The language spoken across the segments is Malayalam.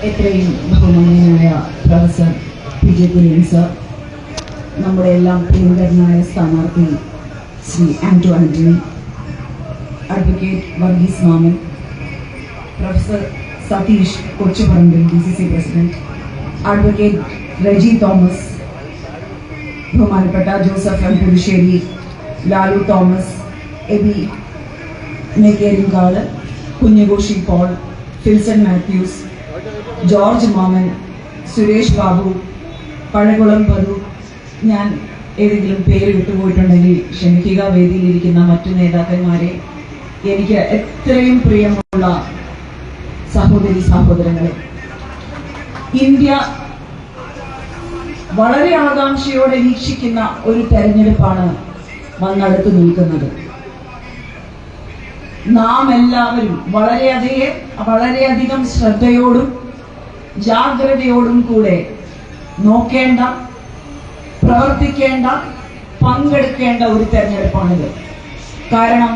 എത്രയും ബഹുമാനീയനായ professor P J Kurian sir നമ്മുടെ എല്ലാം പ്രിയങ്കരനായ സ്ഥാനാർത്ഥി Shri Anto Antony advocate Varghese Mammen professor Satheesh Kochuparambil D C C president advocate Reji Thomas ബഹുമാനപ്പെട്ട ജോസഫ് എം പുതുശ്ശേരി ലാലു തോമസ് എബി നെക്കേരിങ്കാട് കുഞ്ഞുകോശി പോൾ ഫിൽസൺ മാത്യൂസ് ജോർജ് മാമൻ സുരേഷ് ബാബു പഴകുളം പതു ഞാൻ ഏതെങ്കിലും പേര് വിട്ടുപോയിട്ടുണ്ടെങ്കിൽ ക്ഷമിക്കുക. വേദിയിലിരിക്കുന്ന മറ്റു നേതാക്കന്മാരെ എനിക്ക് എത്രയും പ്രിയമുള്ള സഹോദരി സഹോദരങ്ങളെ ഇന്ത്യ വളരെ ആകാംക്ഷയോടെ വീക്ഷിക്കുന്ന ഒരു തെരഞ്ഞെടുപ്പാണ് വന്നടുത്ത് നിൽക്കുന്നത്. നാം എല്ലാവരും വളരെയധികം വളരെയധികം ശ്രദ്ധയോടും ജാഗ്രതയോടും കൂടെ നോക്കേണ്ട പ്രവർത്തിക്കേണ്ട പങ്കെടുക്കേണ്ട ഒരു തെരഞ്ഞെടുപ്പാണിത്. കാരണം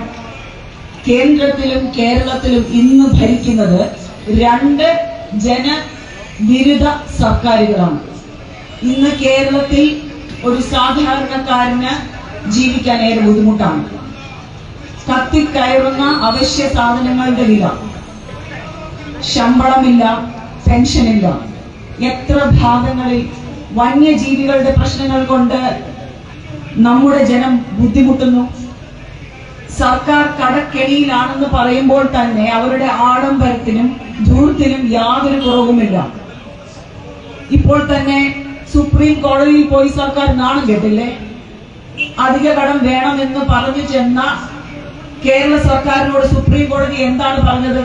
കേന്ദ്രത്തിലും കേരളത്തിലും ഇന്ന് ഭരിക്കുന്നത് രണ്ട് ജനവിരുദ്ധ സർക്കാരുകളാണ്. ഇന്ന് കേരളത്തിൽ ഒരു സാധാരണക്കാരന് ജീവിക്കാൻ ഏറെ ബുദ്ധിമുട്ടാണ് കത്തിക്കയറുന്ന അവശ്യ സാധനങ്ങളുടെ വില. ശമ്പളമില്ല. പെൻഷനില്ല എത്ര ഭാഗങ്ങളിൽ വന്യജീവികളുടെ പ്രശ്നങ്ങൾ കൊണ്ട് നമ്മുടെ ജനം ബുദ്ധിമുട്ടുന്നു. സർക്കാർ കടക്കെണിയിലാണെന്ന് പറയുമ്പോൾ തന്നെ അവരുടെ ആഡംബരത്തിനും ധൂർത്തിനും യാതൊരു കുറവുമില്ല. ഇപ്പോൾ തന്നെ സുപ്രീം കോടതിയിൽ പോയി സർക്കാർ നാണം കേട്ടില്ലേ? അധിക കടം വേണമെന്ന് പറഞ്ഞു ചെന്ന കേരള സർക്കാരിനോട് സുപ്രീം കോടതി എന്താണ് പറഞ്ഞത്?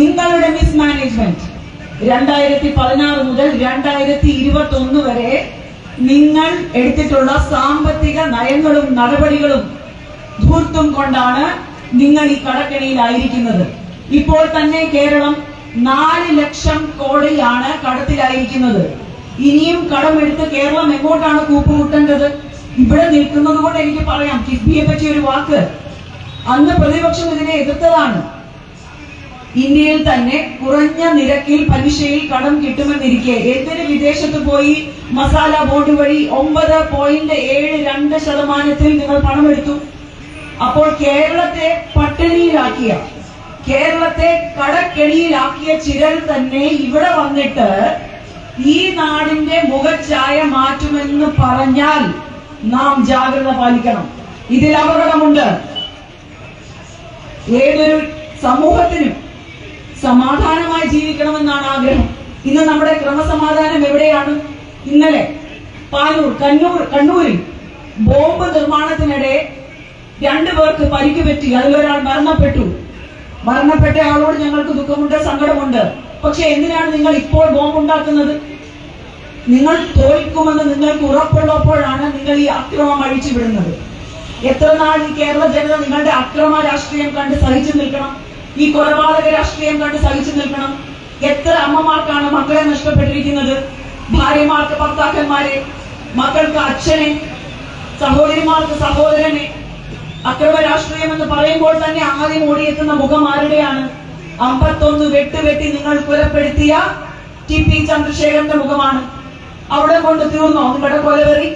നിങ്ങളുടെ മിസ്മാനേജ്മെന്റ് രണ്ടായിരത്തി പതിനാറ് മുതൽ രണ്ടായിരത്തി ഇരുപത്തി ഒന്ന് വരെ നിങ്ങൾ എടുത്തിട്ടുള്ള സാമ്പത്തിക നയങ്ങളും നടപടികളും ധൂർത്തും കൊണ്ടാണ് നിങ്ങൾ ഈ കടക്കെണിയിലായിരിക്കുന്നത്. ഇപ്പോൾ തന്നെ കേരളം നാല് ലക്ഷം കോടിയാണ് കടത്തിലായിരിക്കുന്നത്. ഇനിയും കടമെടുത്ത് കേരളം എങ്ങോട്ടാണ് കൂപ്പുമുട്ടേണ്ടത്? ഇവിടെ നിൽക്കുന്നത് കൊണ്ട് എനിക്ക് പറയാം. കിഫ്ബിയെ പറ്റിയ ഒരു വാക്ക്. അന്ന് പ്രതിപക്ഷം ഇതിനെ എതിർത്തതാണ്. ഇന്ത്യയിൽ തന്നെ കുറഞ്ഞ നിരക്കിൽ പലിശയിൽ കടം കിട്ടുമെന്നിരിക്കെ എന്തിന് വിദേശത്ത് പോയി മസാല ബോർഡ് വഴി ഒമ്പത് പോയിന്റ് ഏഴ് രണ്ട് ശതമാനത്തിൽ നിങ്ങൾ പണമെടുത്തു? അപ്പോൾ കേരളത്തെ പട്ടിണിയിലാക്കിയ കേരളത്തെ കടക്കെണിയിലാക്കിയ ചിലർ തന്നെ ഇവിടെ വന്നിട്ട് ഈ നാടിന്റെ മുഖച്ഛായ മാറ്റുമെന്ന് പറഞ്ഞാൽ നാം ജാഗ്രത പാലിക്കണം. ഇതിൽ അപകടമുണ്ട്. ഏതൊരു സമൂഹത്തിനും സമാധാനമായി ജീവിക്കണമെന്നാണ് ആഗ്രഹം. ഇന്ന് നമ്മുടെ ക്രമസമാധാനം എവിടെയാണ്? ഇന്നലെ പാനൂർ കണ്ണൂർ കണ്ണൂരിൽ ബോംബ് നിർമ്മാണത്തിനിടെ രണ്ടു പേർക്ക് പരിക്ക് പറ്റി. അതിലൊരാൾ മരണപ്പെട്ടു. മരണപ്പെട്ട ആളോട് ഞങ്ങൾക്ക് ദുഃഖമുണ്ട് സങ്കടമുണ്ട്. പക്ഷെ എന്തിനാണ് നിങ്ങൾ ഇപ്പോൾ ബോംബ് ഉണ്ടാക്കുന്നത്? നിങ്ങൾ തോൽക്കുമെന്ന് നിങ്ങൾക്ക് ഉറപ്പുള്ളപ്പോഴാണ് നിങ്ങൾ ഈ അക്രമം അഴിച്ചു വിടുന്നത് എത്ര നാൾ ഈ കേരള ജനത നിങ്ങളുടെ അക്രമ രാഷ്ട്രീയം കണ്ട് സഹിച്ചു നിൽക്കണം? ഈ കൊലപാതക രാഷ്ട്രീയം കണ്ട് സഹിച്ചു നിൽക്കണം. എത്ര അമ്മമാർക്കാണ് മക്കളെ നഷ്ടപ്പെട്ടിരിക്കുന്നത്? ഭാര്യമാർക്ക് ഭർത്താക്കന്മാരെ മക്കൾക്ക് അച്ഛനെ സഹോദരിമാർക്ക് സഹോദരനെ. അക്രമ രാഷ്ട്രീയം എന്ന് പറയുമ്പോൾ തന്നെ ആദ്യം ഓടിയെത്തുന്ന മുഖം ആരുടെയാണ്? അമ്പത്തൊന്ന് വെട്ടുവെട്ടി നിങ്ങൾ കൊലപ്പെടുത്തിയ ടി പി ചന്ദ്രശേഖരന്റെ മുഖമാണ്. അവിടെ കൊണ്ട് തീർന്നോ? നിങ്ങളുടെ കൊലവെറി?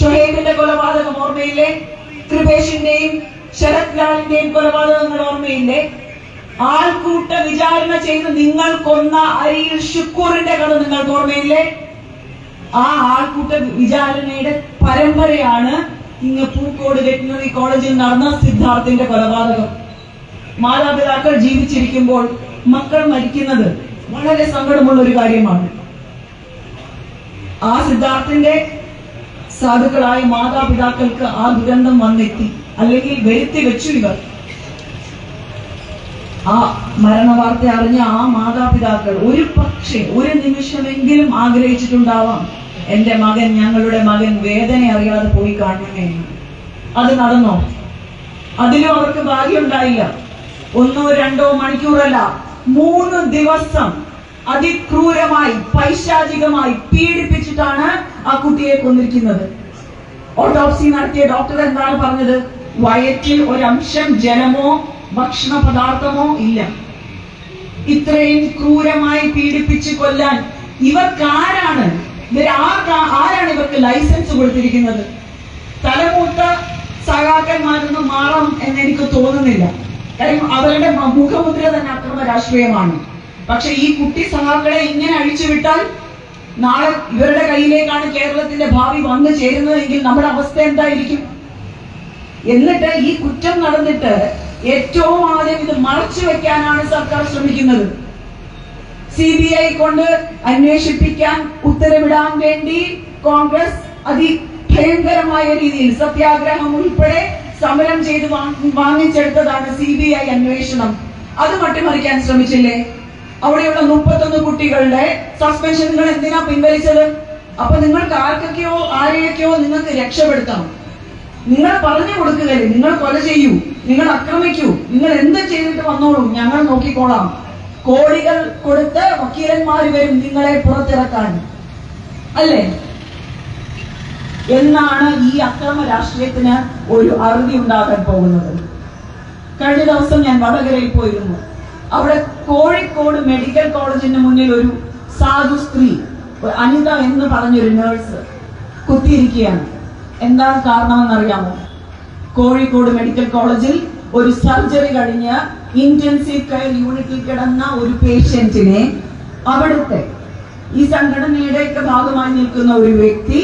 ഷുഹൈബിന്റെ കൊലപാതകം ഓർമ്മയില്ലേ? കൃപേഷിന്റെയും ശരത് ലാലിന്റെയും കൊലപാതകങ്ങൾ ഓർമ്മയില്ലേ? ആൾക്കൂട്ട വിചാരണ ചെയ്ത് നിങ്ങൾ കൊന്ന അരിയിൽ ഷുക്കൂറിന്റെ കഥ നിങ്ങൾക്ക് ഓർമ്മയില്ലേ? ആ ആൾക്കൂട്ട വിചാരണയുടെ പരമ്പരയാണ് ഇങ്ങ് പൂക്കോട് വെറ്റിനറി കോളേജിൽ നടന്ന സിദ്ധാർത്ഥിന്റെ കൊലപാതകം. മാതാപിതാക്കൾ ജീവിച്ചിരിക്കുമ്പോൾ മക്കൾ മരിക്കുന്നത് വളരെ സങ്കടമുള്ള ഒരു കാര്യമാണ്. ആ സിദ്ധാർത്ഥിന്റെ സാധുക്കളായ മാതാപിതാക്കൾക്ക് ആ ദുരന്തം വന്നെത്തി. അല്ലെങ്കിൽ വരുത്തി വെച്ചു ഇവർ. ആ മരണവാർത്ത അറിഞ്ഞ ആ മാതാപിതാക്കൾ ഒരു പക്ഷേ ഒരു നിമിഷമെങ്കിലും ആഗ്രഹിച്ചിട്ടുണ്ടാവാം. എന്റെ മകൻ ഞങ്ങളുടെ മകൻ വേദന അറിയാതെ പോയി കാണണമേ. അത് നടന്നോ? അതിലും അവർക്ക് ഭാഗ്യമുണ്ടായില്ല. ഒന്നോ രണ്ടോ മണിക്കൂറല്ല മൂന്ന് ദിവസം അതിക്രൂരമായി പൈശാചികമായി പീഡിപ്പിച്ചിട്ടാണ് ആ കുട്ടിയെ കൊന്നിരിക്കുന്നത്. ഓട്ടോപ്സി നടത്തിയ ഡോക്ടർ എന്താണ് പറഞ്ഞത്? വയറ്റിൽ ഒരംശം ജലമോ ഭക്ഷണ പദാർത്ഥമോ ഇല്ല. ഇത്രയും ക്രൂരമായി പീഡിപ്പിച്ച് കൊല്ലാൻ ഇവർക്കാരാണ് ഇവർ ആരാണ് ഇവർക്ക് ലൈസൻസ് കൊടുത്തിരിക്കുന്നത്? തലമൂത്ത സഖാക്കന്മാരൊന്നും മാറാം എന്ന് എനിക്ക് തോന്നുന്നില്ല. കാര്യം അവരുടെ മുഖമുദ്ര തന്നെ അക്രമ രാഷ്ട്രീയമാണ്. പക്ഷെ ഈ കുട്ടി സഖാക്കളെ ഇങ്ങനെ അഴിച്ചുവിട്ടാൽ നാളെ ഇവരുടെ കയ്യിലേക്കാണ് കേരളത്തിന്റെ ഭാവി വന്നു ചേരുന്നതെങ്കിൽ നമ്മുടെ അവസ്ഥ എന്തായിരിക്കും? എന്നിട്ട് ഈ കുറ്റം നടന്നിട്ട് ഏറ്റവും ആദ്യം ഇത് മറച്ചു വെക്കാനാണ് സർക്കാർ ശ്രമിക്കുന്നത്. സി ബി ഐ കൊണ്ട് അന്വേഷിപ്പിക്കാൻ ഉത്തരവിടാൻ വേണ്ടി കോൺഗ്രസ് അതിഭയങ്കരമായ രീതിയിൽ സത്യാഗ്രഹം ഉൾപ്പെടെ സമരം ചെയ്ത് വാങ്ങിച്ചെടുത്തതാണ് സി ബി ഐ അന്വേഷണം. അത് മട്ടിമറിക്കാൻ ശ്രമിച്ചില്ലേ? അവിടെയുള്ള മുപ്പത്തൊന്ന് കുട്ടികളുടെ സസ്പെൻഷൻ നിങ്ങൾ എന്തിനാ പിൻവലിച്ചത്? അപ്പൊ നിങ്ങൾക്ക് ആർക്കൊക്കെയോ ആരെയൊക്കെയോ നിങ്ങൾക്ക് രക്ഷപ്പെടുത്താം നിങ്ങൾ പറഞ്ഞു കൊടുക്കുകയല്ലേ നിങ്ങൾ കൊല ചെയ്യൂ നിങ്ങൾ ആക്രമിക്കൂ നിങ്ങൾ എന്ത് ചെയ്തിട്ട് വന്നോളൂ ഞങ്ങൾ നോക്കിക്കോളാം. കോടികൾ കൊടുത്ത് വക്കീലന്മാർ വരും നിങ്ങളെ പുറത്തിറക്കാൻ. അല്ലേ? എന്നാണ് ഈ അക്രമ രാഷ്ട്രീയത്തിന് ഒരു അറുതി ഉണ്ടാകാൻ പോകുന്നത്. കഴിഞ്ഞ ദിവസം ഞാൻ വടകരയിൽ പോയിരുന്നു. അവിടെ കോഴിക്കോട് മെഡിക്കൽ കോളേജിന്റെ മുന്നിൽ ഒരു സാധു സ്ത്രീ അനിത എന്ന് പറഞ്ഞൊരു നേഴ്സ് കുത്തിയിരിക്കുകയാണ്. എന്താണ് കാരണമെന്നറിയാമോ? കോഴിക്കോട് മെഡിക്കൽ കോളേജിൽ ഒരു സർജറി കഴിഞ്ഞ് ഇന്റൻസീവ് കെയർ യൂണിറ്റിൽ കിടന്ന ഒരു പേഷ്യന്റിനെ അവിടുത്തെ ഈ സംഘടനയുടെയൊക്കെ ഭാഗമായി നിൽക്കുന്ന ഒരു വ്യക്തി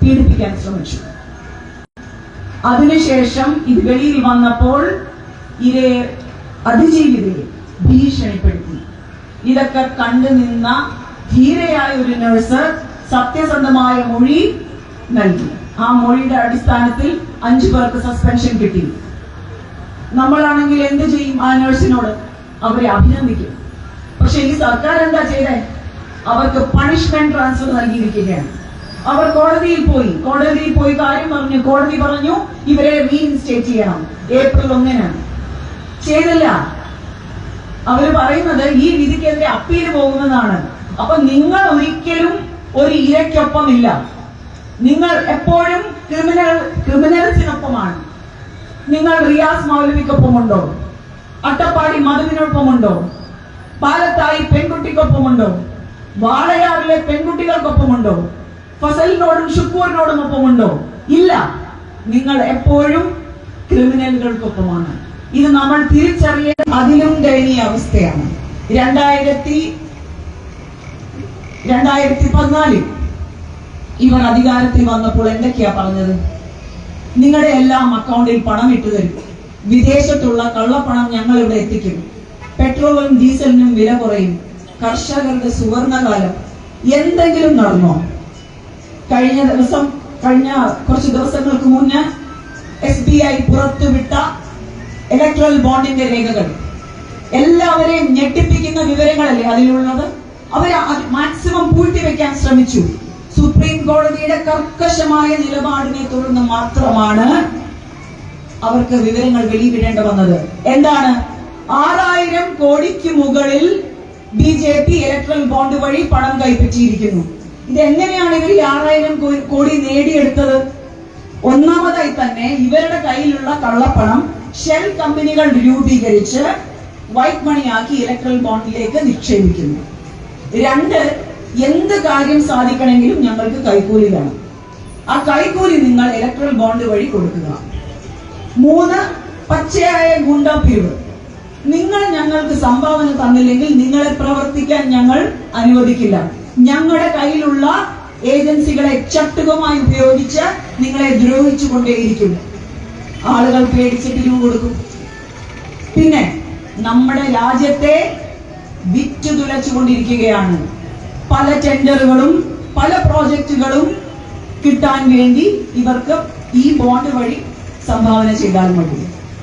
പീഡിപ്പിക്കാൻ ശ്രമിച്ചു. അതിനുശേഷം ഇത് വെളിയിൽ വന്നപ്പോൾ ഇരെ അതിജീവിതയെ ഭീഷണിപ്പെടുത്തി. ഇതൊക്കെ കണ്ടു നിന്ന ധീരയായ ഒരു നഴ്സ് സത്യസന്ധമായ മൊഴി നൽകി. ആ മൊഴിയുടെ അടിസ്ഥാനത്തിൽ അഞ്ചു പേർക്ക് സസ്പെൻഷൻ കിട്ടി. നമ്മളാണെങ്കിൽ എന്ത് ചെയ്യും ആ നഴ്സിനോട് അവരെ അഭിനന്ദിക്കും. പക്ഷെ ഈ സർക്കാർ എന്താ ചെയ്തേ? അവർക്ക് പണിഷ്മെന്റ് ട്രാൻസ്ഫർ നൽകിയിരിക്കുകയാണ്. അവർ കോടതിയിൽ പോയി. കോടതിയിൽ പോയി കാര്യം പറഞ്ഞു. കോടതി പറഞ്ഞു ഇവരെ റീഇൻസ്റ്റേറ്റ് ചെയ്യണം. ഏപ്രിൽ ഒന്നിന് ചെയ്തില്ല. അവർ പറയുന്നത് ഈ വിധിക്കെതിരെ അപ്പീൽ പോകുന്നതാണ്. അപ്പൊ നിങ്ങൾ ഒരിക്കലും ഒരു ഇരയ്ക്കൊപ്പം ഇല്ല നിങ്ങൾ എപ്പോഴും ക്രിമിനൽ ക്രിമിനൽസിനൊപ്പമാണ്. നിങ്ങൾ റിയാസ് മൗലവിക്കൊപ്പമുണ്ടോ? അട്ടപ്പാടി മധുവിനൊപ്പമുണ്ടോ? പാലത്തായി പെൺകുട്ടിക്കൊപ്പമുണ്ടോ? വാളയാറിലെ പെൺകുട്ടികൾക്കൊപ്പമുണ്ടോ? ഫസലിനോടും ഷുക്കൂറിനോടും ഒപ്പമുണ്ടോ ഇല്ല. നിങ്ങൾ എപ്പോഴും ക്രിമിനലുകൾക്കൊപ്പമാണ്. ഇത് നമ്മൾ തിരിച്ചറിയ അതിലും ദയനീയ അവസ്ഥയാണ്. രണ്ടായിരത്തി രണ്ടായിരത്തി പതിനാലിൽ ഇവർ അധികാരത്തിൽ വന്നപ്പോൾ എന്തൊക്കെയാ പറഞ്ഞത്? നിങ്ങളുടെ എല്ലാം അക്കൗണ്ടിൽ പണം ഇട്ടു തരും. വിദേശത്തുള്ള കള്ളപ്പണം ഞങ്ങൾ ഇവിടെ എത്തിക്കും. പെട്രോളും ഡീസലിനും വില കുറയും. കർഷകരുടെ സുവർണകാലം. എന്തെങ്കിലും നടന്നോ? കഴിഞ്ഞ ദിവസം കഴിഞ്ഞ കുറച്ച് ദിവസങ്ങൾക്ക് മുന്നേ എസ് ബി ഐ പുറത്തുവിട്ട ഇലക്ട്രൽ ബോണ്ടിന്റെ രേഖകൾ. എല്ലാവരെയും ഞെട്ടിപ്പിക്കുന്ന വിവരങ്ങളല്ലേ അതിലുള്ളത്? അവർ മാക്സിമം പൂഴ്ത്തിവെക്കാൻ ശ്രമിച്ചു. സുപ്രീം കോടതിയുടെ കർക്കശമായ നിലപാടിനെ തുടർന്ന് മാത്രമാണ് അവർക്ക് വിവരങ്ങൾ വെളിവിടേണ്ട വന്നത്. എന്താണ്? ആറായിരം കോടിക്ക് മുകളിൽ B J P electoral bond വഴി പണം കൈപ്പറ്റിയിരിക്കുന്നു. ഇതെങ്ങനെയാണ് ഇവർ ഈ ആറായിരം കോടി നേടിയെടുത്തത്? ഒന്നാമതായി തന്നെ ഇവരുടെ കയ്യിലുള്ള കള്ളപ്പണം ഷെൽ കമ്പനികൾ രൂപീകരിച്ച് വൈറ്റ് മണിയാക്കി ഇലക്ട്രൽ ബോണ്ടിലേക്ക് നിക്ഷേപിക്കുന്നു. രണ്ട് എന്ത് കാര്യം സാധിക്കണമെങ്കിലും ഞങ്ങൾക്ക് കൈക്കൂലി വേണം. ആ കൈക്കൂലി നിങ്ങൾ ഇലക്ട്രൽ ബോണ്ട് വഴി കൊടുക്കുക. മൂന്ന് പച്ചയായ ഗുണ്ടപ്പിരിവ് നിങ്ങൾ ഞങ്ങൾക്ക് സംഭാവന തന്നില്ലെങ്കിൽ നിങ്ങളെ പ്രവർത്തിക്കാൻ ഞങ്ങൾ അനുവദിക്കില്ല. ഞങ്ങളുടെ കയ്യിലുള്ള ഏജൻസികളെ ചട്ടുകമായി ഉപയോഗിച്ച് നിങ്ങളെ ദ്രോഹിച്ചു കൊണ്ടേയിരിക്കും ആളുകൾ പേടിച്ച് പിരിവ് കൊടുക്കും. പിന്നെ നമ്മുടെ രാജ്യത്തെ വിറ്റു തുലച്ചുകൊണ്ടിരിക്കുകയാണ്. പല ടെൻഡറുകളും പല പ്രോജക്റ്റുകളും കിട്ടാൻ വേണ്ടി ഇവർക്ക് ഈ ബോണ്ട് വഴി സംഭാവന ചെയ്താൽ മതി.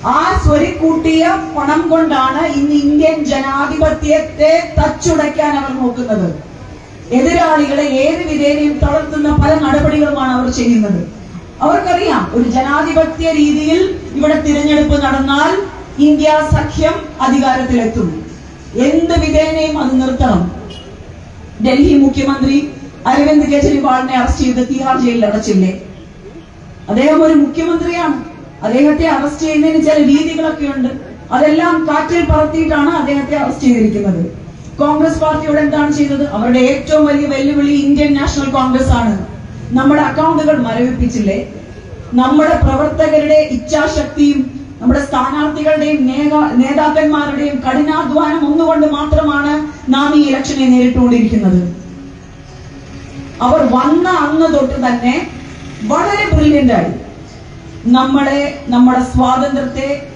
ആ സ്വരിക്കൂട്ടിയ പണം കൊണ്ടാണ് ഇന്ന് ഇന്ത്യൻ ജനാധിപത്യത്തെ തച്ചുടയ്ക്കാൻ അവർ നോക്കുന്നത്. എതിരാളികളെ ഏത് വിധേനയും തളർത്തുന്ന പല നടപടികളുമാണ് അവർ ചെയ്യുന്നത്. അവർക്കറിയാം ഒരു ജനാധിപത്യ രീതിയിൽ ഇവിടെ തിരഞ്ഞെടുപ്പ് നടന്നാൽ ഇന്ത്യ സഖ്യം അധികാരത്തിലെത്തും. എന്ത് വിധേനയും അത് നിർത്തണം. ഡൽഹി മുഖ്യമന്ത്രി അരവിന്ദ് കെജ്രിവാളിനെ അറസ്റ്റ് ചെയ്ത് തിഹാർ ജയിലിൽ അടച്ചില്ലേ? അദ്ദേഹം ഒരു മുഖ്യമന്ത്രിയാണ്. അദ്ദേഹത്തെ അറസ്റ്റ് ചെയ്യുന്നതിന് ചില രീതികളൊക്കെ ഉണ്ട്. അതെല്ലാം കാറ്റിൽ പറത്തിയിട്ടാണ് അദ്ദേഹത്തെ അറസ്റ്റ് ചെയ്തിരിക്കുന്നത്. കോൺഗ്രസ് പാർട്ടിയോട് എന്താണ് ചെയ്തത്? അവരുടെ ഏറ്റവും വലിയ വെല്ലുവിളി ഇന്ത്യൻ നാഷണൽ കോൺഗ്രസ് ആണ്. നമ്മുടെ അക്കൗണ്ടുകൾ മരവിപ്പിച്ചില്ലേ? നമ്മുടെ പ്രവർത്തകരുടെ ഇച്ഛാശക്തിയും നമ്മുടെ സ്ഥാനാർത്ഥികളുടെയും നേതാ- നേതാക്കന്മാരുടെയും കഠിനാധ്വാനം ഒന്നുകൊണ്ട് മാത്രമാണ് നാം ഈ ഇലക്ഷനെ നേരിട്ടുകൊണ്ടിരിക്കുന്നത്. അവർ വന്ന അന്ന് തൊട്ട് തന്നെ വളരെ ബ്രില്യന്റ് ആയി നമ്മളെ നമ്മുടെ സ്വാതന്ത്ര്യത്തെ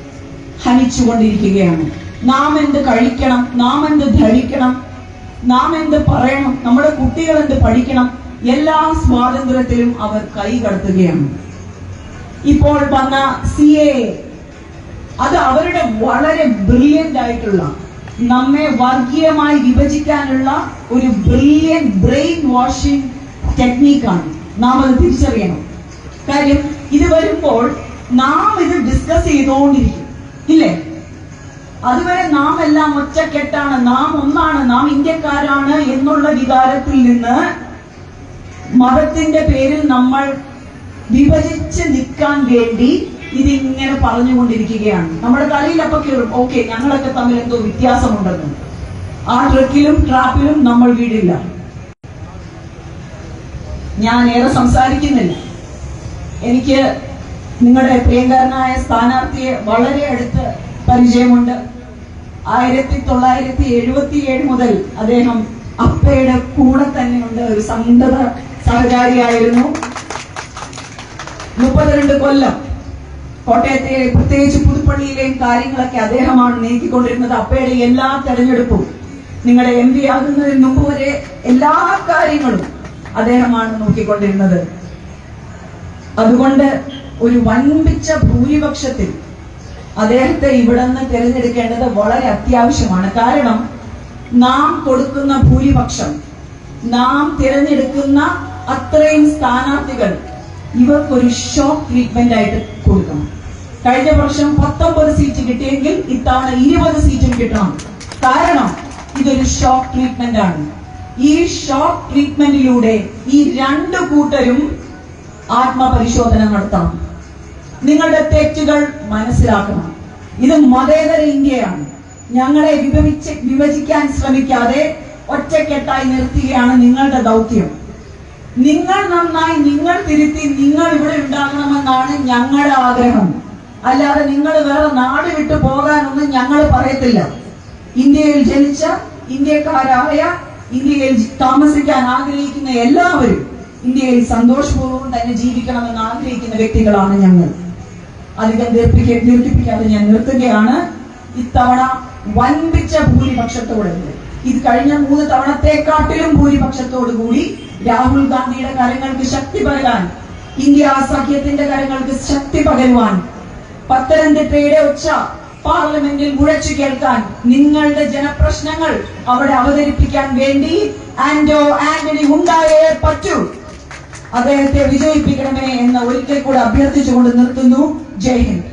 ഹനിച്ചുകൊണ്ടിരിക്കുകയാണ്. നാം എന്ത് കഴിക്കണം? നാം എന്ത് ധരിക്കണം? നാം എന്ത് പറയണം? നമ്മുടെ കുട്ടികൾ എന്ത് പഠിക്കണം? എല്ലാ സ്വാതന്ത്ര്യത്തിലും അവർ കൈ കടത്തുകയാണ്. ഇപ്പോൾ വന്ന സി എ അത് അവരുടെ വളരെ ബ്രില്യന്റ് ആയിട്ടുള്ള നമ്മെ വർഗീയമായി വിഭജിക്കാനുള്ള ഒരു ബ്രില്യൻ ബ്രെയിൻ വാഷിംഗ് ടെക്നീക്കാണ് നാം അത് തിരിച്ചറിയണം. കാര്യം ഇത് വരുമ്പോൾ നാം ഇത് ഡിസ്കസ് ചെയ്തുകൊണ്ടിരിക്കും. ഇല്ലേ? അതുവരെ നാം എല്ലാം ഒറ്റക്കെട്ടാണ്. നാം ഒന്നാണ്. നാം ഇന്ത്യക്കാരാണ് എന്നുള്ള വികാരത്തിൽ നിന്ന് മതത്തിന്റെ പേരിൽ നമ്മൾ വിഭജിച്ച് നിൽക്കാൻ വേണ്ടി ഇതിങ്ങനെ പറഞ്ഞുകൊണ്ടിരിക്കുകയാണ്. നമ്മുടെ തലയിൽ അപ്പൊ കയറും. ഓക്കെ ഞങ്ങളൊക്കെ തമ്മിൽ എന്തോ വ്യത്യാസമുണ്ടെന്ന്. ആ ട്രക്കിലും ട്രാപ്പിലും നമ്മൾ വീടില്ല. ഞാൻ ഏറെ സംസാരിക്കുന്നില്ല. എനിക്ക് നിങ്ങളുടെ പ്രിയങ്കരനായ സ്ഥാനാർത്ഥിയെ വളരെ അടുത്ത് പരിചയമുണ്ട്. ആയിരത്തി തൊള്ളായിരത്തി എഴുപത്തി ഏഴ് മുതൽ അദ്ദേഹം അപ്പയുടെ കൂടെ തന്നെയുണ്ട് ഒരു സന്നദ്ധ സഹചാരിയായിരുന്നു മുപ്പത്തിരണ്ട് കൊല്ലം കോട്ടയത്തെ പ്രത്യേകിച്ച് പുതുപ്പള്ളിയിലെയും കാര്യങ്ങളൊക്കെ അദ്ദേഹമാണ് നീക്കിക്കൊണ്ടിരുന്നത്. അപ്പയുടെ എല്ലാ തെരഞ്ഞെടുപ്പും നിങ്ങളുടെ എം പി ആകുന്നതിന് മുമ്പ് വരെ എല്ലാ കാര്യങ്ങളും അദ്ദേഹമാണ് നോക്കിക്കൊണ്ടിരുന്നത്. അതുകൊണ്ട് ഒരു വൻപിച്ച ഭൂരിപക്ഷത്തിൽ അദ്ദേഹത്തെ ഇവിടെ നിന്ന് തിരഞ്ഞെടുക്കേണ്ടത് വളരെ അത്യാവശ്യമാണ്. കാരണം നാം കൊടുക്കുന്ന ഭൂരിപക്ഷം നാം തിരഞ്ഞെടുക്കുന്ന അത്രയും സ്ഥാനാർത്ഥികൾ ഇവർക്കൊരു ഷോക്ക് ട്രീറ്റ്മെന്റ് ആയിട്ട് കൊടുക്കണം. കഴിഞ്ഞ വർഷം പത്തൊമ്പത് സീറ്റ് കിട്ടിയെങ്കിൽ ഇത്തവണ ഇരുപത് സീറ്റും കിട്ടണം. കാരണം ഇതൊരു ഷോക്ക് ട്രീറ്റ്മെന്റ് ആണ്. ഈ ഷോക്ക് ട്രീറ്റ്മെന്റിലൂടെ ഈ രണ്ട് കൂട്ടരും ആത്മപരിശോധന നടത്തണം. നിങ്ങളുടെ തെറ്റുകൾ മനസ്സിലാക്കണം. ഇത് മതേതര ഇന്ത്യയാണ്. ഞങ്ങളെ വിഭജിക്കാൻ ശ്രമിക്കാതെ ഒറ്റക്കെട്ടായി നിർത്തുകയാണ് നിങ്ങളുടെ ദൗത്യം. നിങ്ങൾ നന്നായി നിങ്ങൾ തിരുത്തി നിങ്ങൾ ഇവിടെ ഉണ്ടാകണമെന്നാണ് ഞങ്ങളുടെ ആഗ്രഹം. അല്ലാതെ നിങ്ങൾ വേറെ നാട് വിട്ടു പോകാനൊന്നും ഞങ്ങൾ പറയത്തില്ല. ഇന്ത്യയിൽ ജനിച്ച ഇന്ത്യക്കാരായ ഇന്ത്യയിൽ താമസിക്കാൻ ആഗ്രഹിക്കുന്ന എല്ലാവരും ഇന്ത്യയിൽ സന്തോഷപൂർവം തന്നെ ജീവിക്കണമെന്ന് ആഗ്രഹിക്കുന്ന വ്യക്തികളാണ് ഞങ്ങൾ. അധികം ദീർഘിക്ക ദീർഘിപ്പിക്കാതെ ഞാൻ നിർത്തുകയാണ്. ഇത്തവണ വൻപിച്ച ഭൂരിപക്ഷത്തോടെ ഇത് കഴിഞ്ഞ മൂന്ന് തവണത്തെക്കാട്ടിലും ഭൂരിപക്ഷത്തോടു കൂടി രാഹുൽ ഗാന്ധിയുടെ കരങ്ങൾക്ക് ശക്തി പകരാൻ ഇന്ത്യ സഖ്യത്തിന്റെ കരങ്ങൾക്ക് ശക്തി പകരുവാൻ പത്തനംതിട്ടയുടെ ഒച്ച പാർലമെന്റിൽ മുഴച്ചു കേൾക്കാൻ നിങ്ങളുടെ ജനപ്രശ്നങ്ങൾ അവിടെ അവതരിപ്പിക്കാൻ വേണ്ടി ആന്റോ ആന്റണി ഉണ്ടായേ പറ്റൂ അദ്ദേഹത്തെ വിജയിപ്പിക്കണമേ എന്ന് ഒരിക്കൽ കൂടെ അഭ്യർത്ഥിച്ചുകൊണ്ട് നിർത്തുന്നു. ജയ് ഹിന്ദ്.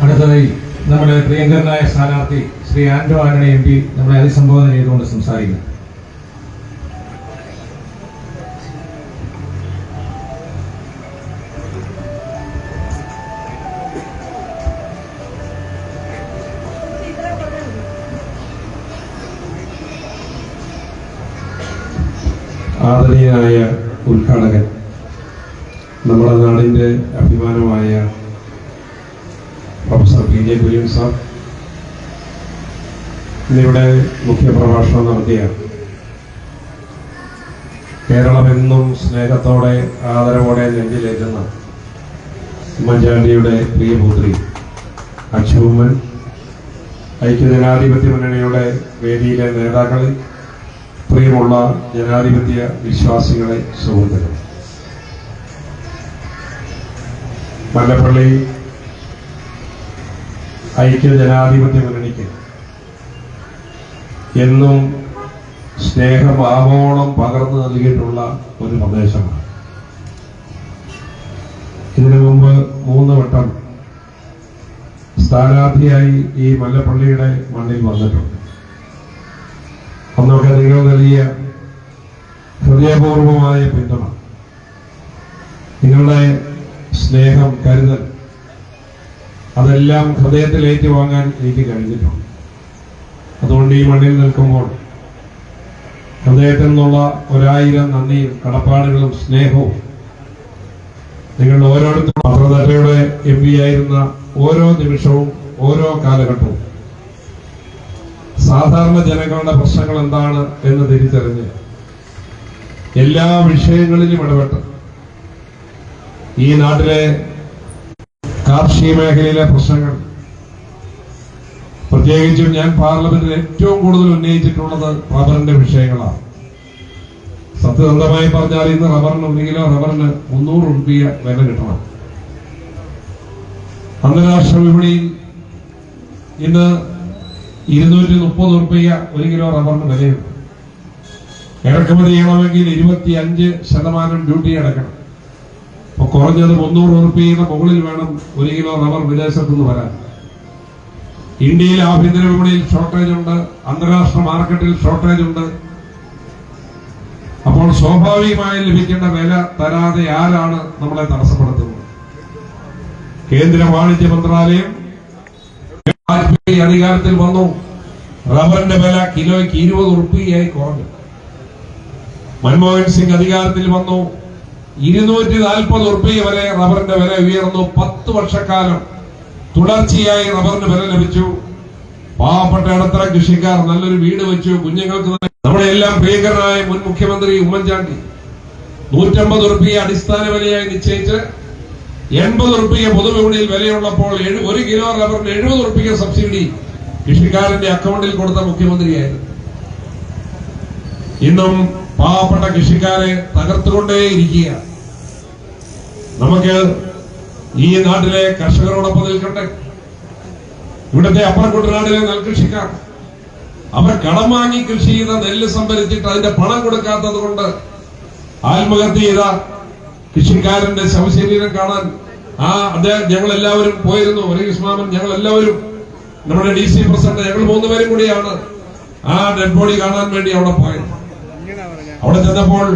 അടുത്തതായി നമ്മുടെ പ്രിയങ്കരനായ സ്ഥാനാർത്ഥി ശ്രീ ആന്റോ ആന്റണി എം പി നമ്മളെ അഭിസംബോധന ചെയ്തുകൊണ്ട് സംസാരിക്കുന്നു. ആദരണീയനായ ഉദ്ഘാടകൻ നമ്മുടെ നാടിന്റെ അഭിമാനമായ professor P J Kurian sir ഇന്നിവിടെ മുഖ്യപ്രഭാഷണം നടത്തിയ കേരളമെന്നും സ്നേഹത്തോടെ ആദരവോടെ നെഞ്ചിലേറ്റുന്ന ഉമ്മൻചാണ്ടിയുടെ പ്രിയപുത്രി അച്ഛുമ്മൻ ഐക്യജനാധിപത്യ മുന്നണിയുടെ വേദിയിലെ നേതാക്കളിൽ പ്രിയമുള്ള ജനാധിപത്യ വിശ്വാസികളെ സുഹൃത്തുക്കൾ മല്ലപ്പള്ളി ഐക്യജനാധിപത്യ മുന്നണിക്ക് എന്നും സ്നേഹം ആവോളം പകർന്നു നൽകിയിട്ടുള്ള ഒരു പ്രദേശമാണ്. ഇതിനു മുമ്പ് മൂന്ന് വട്ടം സ്ഥാനാർത്ഥിയായി ഈ മല്ലപ്പള്ളിയുടെ മണ്ണിൽ വന്നിട്ടുണ്ട്. അന്നൊക്കെ നിങ്ങൾ നൽകിയ ഹൃദയപൂർവമായ പിന്തുണ നിങ്ങളുടെ സ്നേഹം കരുതൽ അതെല്ലാം ഹൃദയത്തിൽ ഏറ്റുവാങ്ങാൻ എനിക്ക് കഴിഞ്ഞിട്ടുണ്ട്. അതുകൊണ്ട് ഈ മണ്ണിൽ നിൽക്കുമ്പോൾ ഹൃദയത്തിൽ നിന്നുള്ള ഒരായിരം നന്ദിയും കടപ്പാടുകളും സ്നേഹവും നിങ്ങളുടെ ഓരോരുത്തരും പത്രദാറ്റയുടെ എം പി ആയിരുന്ന ഓരോ നിമിഷവും ഓരോ കാലഘട്ടവും. സാധാരണ ജനങ്ങളുടെ പ്രശ്നങ്ങൾ എന്താണ് എന്ന് തിരിച്ചറിഞ്ഞ് എല്ലാ വിഷയങ്ങളിലും ഇടപെട്ട് ഈ നാട്ടിലെ കാർഷിക മേഖലയിലെ പ്രശ്നങ്ങൾ പ്രത്യേകിച്ചും ഞാൻ പാർലമെന്റിൽ ഏറ്റവും കൂടുതൽ ഉന്നയിച്ചിട്ടുള്ളത് റബ്ബറിന്റെ വിഷയങ്ങളാണ്. സത്യസന്ധമായി പറഞ്ഞാൽ ഇന്ന് റബ്ബറിന് ഒരു കിലോ റബ്ബറിന് മുന്നൂറ് റുപ്യ വില കിട്ടണം. അന്താരാഷ്ട്ര വിപണിയിൽ ഇന്ന് ഇരുന്നൂറ്റി മുപ്പത് റുപ്യ ഒരു കിലോ റബ്ബറിന് വിലയുണ്ട്. ഇറക്കുമതി ചെയ്യണമെങ്കിൽ ഇരുപത്തി അഞ്ച് ശതമാനം ഡ്യൂട്ടി അടക്കണം അപ്പൊ കുറഞ്ഞത് മുന്നൂറ് റുപ്യയുടെ മുകളിൽ വേണം ഒരു കിലോ റബ്ബർ വിദേശത്തുനിന്ന് വരാൻ. ഇന്ത്യയിൽ ആഭ്യന്തര വിപണിയിൽ ഷോർട്ടേജ് ഉണ്ട് അന്താരാഷ്ട്ര മാർക്കറ്റിൽ ഷോർട്ടേജ് ഉണ്ട്. അപ്പോൾ സ്വാഭാവികമായി ലഭിക്കേണ്ട വില തരാതെ ആരാണ് നമ്മളെ തടസ്സപ്പെടുത്തുന്നത്? കേന്ദ്ര വാണിജ്യ മന്ത്രാലയം അധികാരത്തിൽ വന്നു. റബ്ബറിന്റെ വില കിലോയ്ക്ക് ഇരുപത് ഉറുപ്പികയായി കുറഞ്ഞു. മൻമോഹൻ സിംഗ് അധികാരത്തിൽ വന്നു. ഇരുന്നൂറ്റി നാൽപ്പത് ഉറുപ്പിക വരെ റബ്ബറിന്റെ വില ഉയർന്നു. പത്ത് വർഷക്കാലം തുടർച്ചയായി റബ്ബറിന് വില ലഭിച്ചു. പാവപ്പെട്ട ഇടത്തര കൃഷിക്കാർ നല്ലൊരു വീട് വെച്ചു. കുഞ്ഞുങ്ങൾക്ക് നമ്മുടെ എല്ലാം പ്രിയങ്കരനായ മുൻ മുഖ്യമന്ത്രി ഉമ്മൻചാണ്ടി നൂറ്റമ്പത് റുപ്യ അടിസ്ഥാന വിലയായി നിശ്ചയിച്ച് എൺപത് റുപ്യ പൊതുവിപണിയിൽ വിലയുള്ളപ്പോൾ ഒരു കിലോ റബ്ബറിന് എഴുപത് റുപ്യ സബ്സിഡി കൃഷിക്കാരന്റെ അക്കൗണ്ടിൽ കൊടുത്ത മുഖ്യമന്ത്രിയായിരുന്നു. ഇന്നും പാവപ്പെട്ട കൃഷിക്കാരെ തകർത്തുകൊണ്ടേയിരിക്കുക നമുക്ക് ഈ നാട്ടിലെ കർഷകരോടൊപ്പം നിൽക്കട്ടെ. ഇവിടുത്തെ അപ്പർ കുട്ടനാടിലെ നെൽകൃഷിക്കാർ. അവർ കടം വാങ്ങി കൃഷി ചെയ്ത നെല്ല് സംഭരിച്ചിട്ട് അതിന്റെ പണം കൊടുക്കാത്തത് കൊണ്ട് ആത്മഹത്യ ചെയ്ത കൃഷിക്കാരന്റെ ശവശരീരം കാണാൻ ആ അദ്ദേഹം ഞങ്ങൾ എല്ലാവരും പോയിരുന്നു. ഹരികൃഷ്ണാമൻ ഞങ്ങൾ എല്ലാവരും നമ്മുടെ ഡി സി പ്രസിഡന്റ് ഞങ്ങൾ മൂന്നുപേരും കൂടിയാണ് ആ ഡെഡ് ബോഡി കാണാൻ വേണ്ടി അവിടെ പോയത്. അവിടെ ചെന്നപ്പോൾ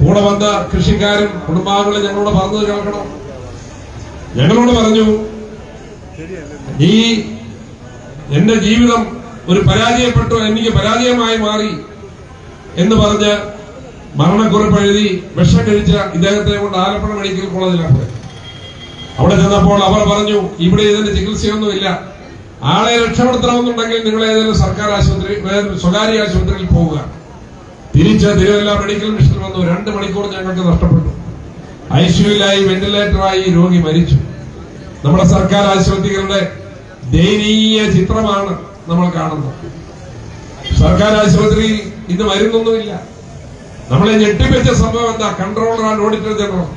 കൂടെ വന്ന കൃഷിക്കാരും കുടുംബാംഗങ്ങളും ഞങ്ങളോട് പറഞ്ഞത് കേൾക്കണം. ഞങ്ങളോട് പറഞ്ഞു ഈ എന്റെ ജീവിതം ഒരു പരാജയപ്പെട്ടു എനിക്ക് പരാജയമായി മാറി എന്ന് പറഞ്ഞ് മരണക്കുറിപ്പ് എഴുതി വിഷം കഴിച്ച ഇദ്ദേഹത്തെ കൊണ്ട് ആലപ്പുഴ മെഡിക്കൽ കോളേജിലാണ് അവിടെ ചെന്നപ്പോൾ അവർ പറഞ്ഞു ഇവിടെ ഇതിന്റെ ചികിത്സയൊന്നുമില്ല. ആളെ രക്ഷപ്പെടുത്തണമെന്നുണ്ടെങ്കിൽ നിങ്ങൾ ഏതെങ്കിലും സർക്കാർ ആശുപത്രി സ്വകാര്യ ആശുപത്രിയിൽ പോവുക. തിരിച്ച് തിരുവല്ല മെഡിക്കൽ മിഷൻ വന്നു. രണ്ട് മണിക്കൂർ ഞങ്ങൾക്ക് നഷ്ടപ്പെട്ടു. ഐസിയുലായി വെന്റിലേറ്ററായി രോഗി മരിച്ചു. നമ്മുടെ സർക്കാർ ആശുപത്രികളുടെ ദയനീയ ചിത്രമാണ് നമ്മൾ കാണുന്നത്. സർക്കാർ ആശുപത്രി ഇന്ന് മരുന്നൊന്നുമില്ല. നമ്മളെ ഞെട്ടിപ്പിച്ച സംഭവം എന്താ? Controller and auditor general.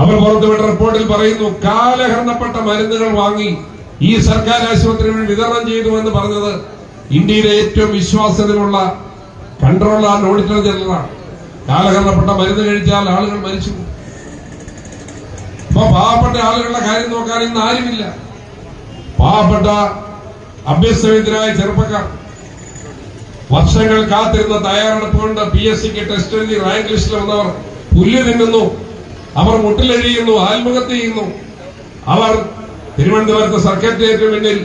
അവർ പുറത്തുവിട്ട റിപ്പോർട്ടിൽ പറയുന്നു കാലഹരണപ്പെട്ട മരുന്നുകൾ വാങ്ങി ഈ സർക്കാർ ആശുപത്രികൾ വിതരണം ചെയ്തു എന്ന് പറഞ്ഞത് ഇന്ത്യയിലെ ഏറ്റവും വിശ്വാസ്യതയുള്ള കൺട്രോളർ ആൻഡ് ഓഡിറ്റർ ജനറലാണ്. കാലഹരണപ്പെട്ട മരുന്ന് കഴിച്ചാൽ ആളുകൾ മരിച്ചു അപ്പൊ പാവപ്പെട്ട ആളുകളുടെ കാര്യം നോക്കാൻ ഇന്ന് ആരുമില്ല. പാവപ്പെട്ട അഭ്യസ്തവിദ്യരായ ചെറുപ്പക്കാർ വർഷങ്ങൾ കാത്തിരുന്ന തയ്യാറെടുപ്പ് കൊണ്ട് പി എസ് സിക്ക് ടെസ്റ്റ് എഴുതി റാങ്ക് ലിസ്റ്റിൽ വന്നവർ പുല്ല് തിന്നുന്നു. അവർ മുട്ടിലെഴിയുന്നു ആത്മഹത്യ ചെയ്യുന്നു. അവർ തിരുവനന്തപുരത്ത് സെക്രട്ടേറിയറ്റിന് മുന്നിൽ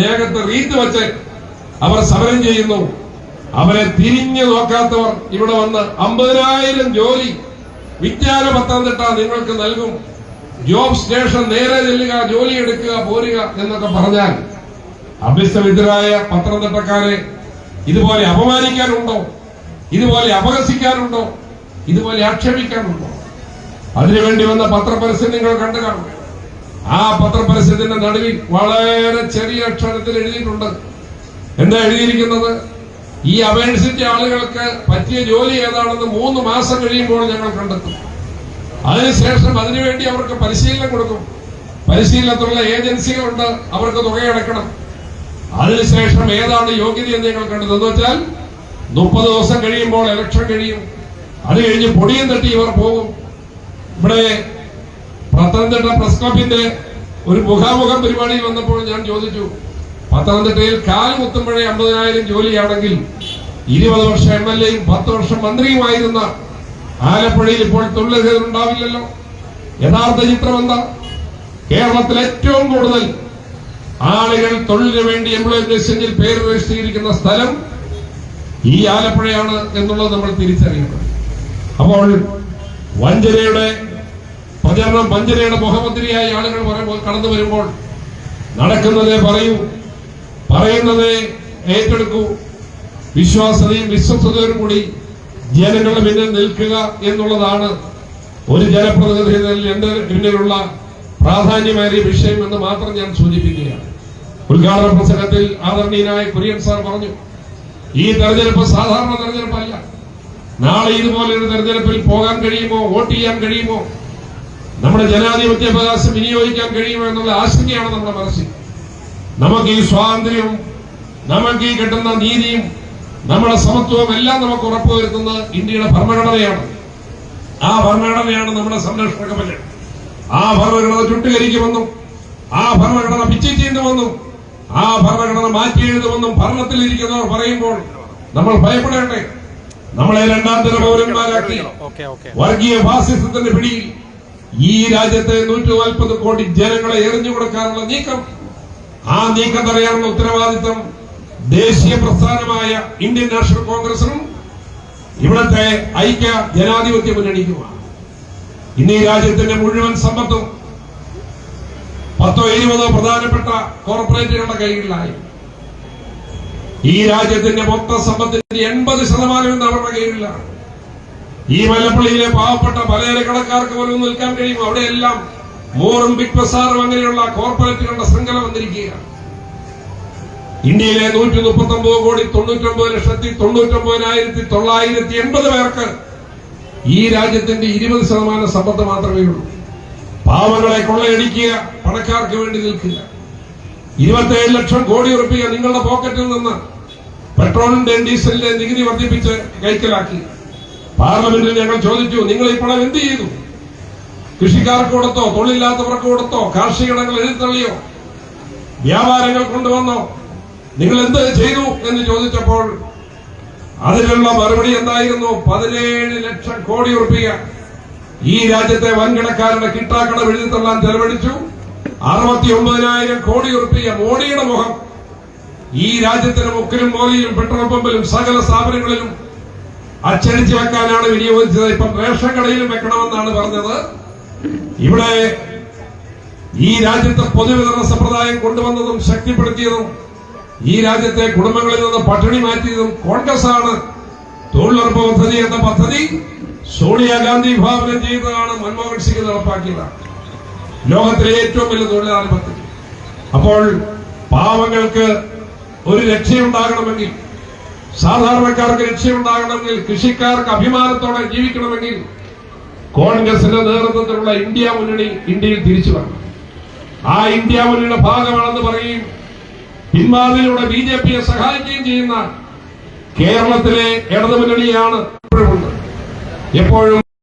ദേഹത്ത് റീത്ത് വച്ച് അവർ സമരം ചെയ്യുന്നു. അവരെ തിരിഞ്ഞു നോക്കാത്തവർ ഇവിടെ വന്ന് അമ്പതിനായിരം ജോലി വിജ്ഞാന പത്തനംതിട്ട നിങ്ങൾക്ക് നൽകും. ജോബ് സ്റ്റേഷൻ നേരെ ചെല്ലുക ജോലി എടുക്കുക പോരുക എന്നൊക്കെ പറഞ്ഞാൽ അഭ്യസ്തവിദ്യരായ പത്തനംതിട്ടക്കാരെ ഇതുപോലെ അപമാനിക്കാനുണ്ടോ? ഇതുപോലെ അപഹസിക്കാനുണ്ടോ? ഇതുപോലെ ആക്ഷേപിക്കാനുണ്ടോ? അതിനുവേണ്ടി വന്ന പത്രപരസ്യം നിങ്ങൾ കണ്ടു കാണും. ആ പത്രപരസ്യത്തിന്റെ നടുവിൽ വളരെ ചെറിയ അക്ഷരത്തിൽ എഴുതിയിട്ടുണ്ട്. എന്താ എഴുതിയിരിക്കുന്നത്? ഈ അപേക്ഷിച്ച ആളുകൾക്ക് പറ്റിയ ജോലി ഏതാണെന്ന് മൂന്ന് മാസം കഴിയുമ്പോൾ ഞങ്ങൾ കണ്ടെത്തും. അതിനുശേഷം അതിനുവേണ്ടി അവർക്ക് പരിശീലനം കൊടുക്കും. പരിശീലനത്തിലുള്ള ഏജൻസികളുണ്ട് അവർക്ക് തുകയടക്കണം അതിനുശേഷം ഏതാണ് യോഗ്യത എന്ന് ഞങ്ങൾ കണ്ടത് എന്ന് വെച്ചാൽ മുപ്പത് ദിവസം കഴിയുമ്പോൾ ഇലക്ഷൻ കഴിയും. അത് കഴിഞ്ഞ് പൊടിയും തട്ടി ഇവർ പോകും. ഇവിടെ പത്തനംതിട്ട പ്രസ് ക്ലബിന്റെ ഒരു മുഖാമുഖം പരിപാടിയിൽ വന്നപ്പോൾ ഞാൻ ചോദിച്ചു പത്തനംതിട്ടയിൽ കാൽ മുത്തുമ്പോഴേ അമ്പതിനായിരം ജോലിയാണെങ്കിൽ ഇരുപത് വർഷം എം എൽ എയും പത്ത് വർഷം മന്ത്രിയുമായിരുന്ന ആലപ്പുഴയിൽ ഇപ്പോൾ തൊഴിൽ ഉണ്ടാവില്ലല്ലോ. യഥാർത്ഥ ചിത്രം എന്താ? കേരളത്തിൽ ഏറ്റവും കൂടുതൽ ആളുകൾ തൊഴിലിന് വേണ്ടി എംപ്ലോയ്മെന്റ് എക്സ്ചേഞ്ചിൽ പേര് രജിസ്റ്റർ സ്ഥലം ഈ ആലപ്പുഴയാണ് എന്നുള്ളത് നമ്മൾ തിരിച്ചറിയണം. അപ്പോൾ വഞ്ചനയുടെ പ്രചരണം വഞ്ചനയുടെ മുഖമന്ത്രിയായി ആളുകൾ കടന്നു വരുമ്പോൾ നടക്കുന്നതേ പറയൂ. പറയുന്നതേ ഏറ്റെടുക്കൂ. വിശ്വാസതയും വിശ്വസതയോടും കൂടി ജനങ്ങളുടെ പിന്നിൽ നിൽക്കുക എന്നുള്ളതാണ് ഒരു ജനപ്രതിനിധി എന്റെ പിന്നിലുള്ള പ്രാധാന്യമേറിയ വിഷയം എന്ന് മാത്രം ഞാൻ സൂചിപ്പിക്കുകയാണ്. ഉദ്ഘാടന പ്രസംഗത്തിൽ ആദരണീയനായ കുര്യൻ സാർ പറഞ്ഞു ഈ തെരഞ്ഞെടുപ്പ് സാധാരണ തെരഞ്ഞെടുപ്പല്ല. നാളെ ഇതുപോലെ ഒരു തെരഞ്ഞെടുപ്പിൽ പോകാൻ കഴിയുമോ? വോട്ട് ചെയ്യാൻ കഴിയുമോ? നമ്മുടെ ജനാധിപത്യ അവകാശം വിനിയോഗിക്കാൻ കഴിയുമോ എന്നുള്ള ആശങ്കയാണ് നമ്മുടെ മനസ്സിൽ. നമുക്ക് ഈ സ്വാതന്ത്ര്യവും നമുക്ക് ഈ കിട്ടുന്ന നീതിയും നമ്മുടെ സമത്വവും എല്ലാം നമുക്ക് ഉറപ്പുവരുത്തുന്ന ഇന്ത്യയുടെ ഭരണഘടനയാണ്. ആ ഭരണഘടനയാണ് നമ്മുടെ സംരക്ഷണ കമൽ ആ ഭരണഘടന ചുട്ടുകരിക്കുമെന്നും ആ ഭരണഘടന പിച്ചിച്ചീന്തുമെന്നും ആ ഭരണഘടന മാറ്റി എഴുതുമെന്നും ഭരണത്തിലിരിക്കുന്നവർ പറയുമ്പോൾ നമ്മൾ ഭയപ്പെടേണ്ടേ? നമ്മളെ രണ്ടാം തര പൗരന്മാരാക്കി വർഗീയ ഫാസിസത്തിന്റെ പിടിയിൽ ഈ രാജ്യത്തെ നൂറ്റി നാൽപ്പത് കോടി ജനങ്ങളെ എറിഞ്ഞു കൊടുക്കാനുള്ള നീക്കം ആ നീക്കം തടയാനുള്ള ഉത്തരവാദിത്വം ദേശീയ പ്രസ്ഥാനമായ ഇന്ത്യൻ നാഷണൽ കോൺഗ്രസിനും ഇവിടത്തെ ഐക്യ ജനാധിപത്യ മുന്നണിക്കുമാണ്. ഇന്ന് ഈ രാജ്യത്തിന്റെ മുഴുവൻ സമ്പത്തും പത്തോ ഇരുപതോ പ്രധാനപ്പെട്ട കോർപ്പറേറ്റുകളുടെ കയ്യിലായി ഈ രാജ്യത്തിന്റെ മൊത്ത സമ്പത്തിന്റെ എൺപത് ശതമാനം ഇന്ന് അവരുടെ കയ്യിലാണ് ഈ മലപ്പള്ളിയിലെ പാവപ്പെട്ട പലചരക്കടക്കാർക്ക് പോലും നിൽക്കാൻ കഴിയും അവിടെയെല്ലാം മോറും ബിഗ് ബസാറും അങ്ങനെയുള്ള കോർപ്പറേറ്റുകളുടെ ശൃംഖല വന്നിരിക്കുകയാണ്. ഇന്ത്യയിലെ നൂറ്റി മുപ്പത്തി ഒമ്പത് കോടി തൊണ്ണൂറ്റൊമ്പത് ലക്ഷത്തി തൊണ്ണൂറ്റൊമ്പതിനായിരത്തി തൊള്ളായിരത്തി എൺപത് പേർക്ക് ഈ രാജ്യത്തിന്റെ ഇരുപത് ശതമാനം സമ്പത്ത് മാത്രമേ ഉള്ളൂ. പാവങ്ങളെ കൊള്ളയടിക്കുക പണക്കാർക്ക് വേണ്ടി നിൽക്കുക. ഇരുപത്തേഴ് ലക്ഷം കോടി ഉറപ്പിക നിങ്ങളുടെ പോക്കറ്റിൽ നിന്ന് പെട്രോളിന്റെയും ഡീസലിന്റെയും നികുതി വർദ്ധിപ്പിച്ച് കൈക്കലാക്കി. പാർലമെന്റിൽ ഞങ്ങൾ ചോദിച്ചു നിങ്ങൾ ഈ പണം എന്ത് ചെയ്തു? കൃഷിക്കാർക്ക് കൊടുത്തോ തൊഴിലില്ലാത്തവർക്ക് കൊടുത്തോ കാർഷിക ഇടങ്ങൾ എഴുത്തള്ളിയോ വ്യാപാരങ്ങൾ കൊണ്ടുവന്നോ? നിങ്ങൾ എന്ത് ചെയ്തു എന്ന് ചോദിച്ചപ്പോൾ അതിനുള്ള മറുപടി എന്തായിരുന്നു? പതിനേഴ് ലക്ഷം കോടി ഉറപ്പിക. ഈ രാജ്യത്തെ വൻകിടക്കാരുടെ കിട്ടാക്കട എഴുതിത്തള്ളാൻ ചെലവഴിച്ചു. അറുപത്തി ഒമ്പതിനായിരം കോടി ഉറപ്പിക മോഡിയുടെ മുഖം. ഈ രാജ്യത്തിന് മുക്കിലും മോലിയിലും പെട്രോൾ പമ്പിലും സകല സ്ഥാപനങ്ങളിലും അച്ചടിച്ചു വെക്കാനാണ് വിനിയോഗിച്ചത്. ഇപ്പം റേഷൻ കടയിലും വെക്കണമെന്നാണ് പറഞ്ഞത്. ഇവിടെ ഈ രാജ്യത്തെ പൊതുവിതരണ സമ്പ്രദായം കൊണ്ടുവന്നതും ശക്തിപ്പെടുത്തിയതും ഈ രാജ്യത്തെ കുടുംബങ്ങളിൽ നിന്ന് പട്ടിണി മാറ്റിയതും കോൺഗ്രസ് ആണ് തൊഴിലുറപ്പ് പദ്ധതി എന്ന പദ്ധതി സോണിയാഗാന്ധി വിഭാവനം ചെയ്തതാണ് മൻമോഹൻ സിംഗ് നടപ്പാക്കിയതാണ് ലോകത്തിലെ ഏറ്റവും വലിയ തൊഴിലാളി പദ്ധതി അപ്പോൾ പാവങ്ങൾക്ക് ഒരു രക്ഷയുണ്ടാകണമെങ്കിൽ സാധാരണക്കാർക്ക് രക്ഷയുണ്ടാകണമെങ്കിൽ കൃഷിക്കാർക്ക് അഭിമാനത്തോടെ ജീവിക്കണമെങ്കിൽ കോൺഗ്രസിന്റെ നേതൃത്വത്തിലുള്ള ഇന്ത്യ മുന്നണി ഇന്ത്യയിൽ തിരിച്ചു വരണം. ആ ഇന്ത്യ മുന്നണിയുടെ ഭാഗമാണെന്ന് പറയുകയും പിന്മാറിലൂടെ ബി ജെ പിയെ സഹായിക്കുകയും ചെയ്യുന്ന കേരളത്തിലെ ഇടതുമുന്നണിയാണ് എപ്പോഴും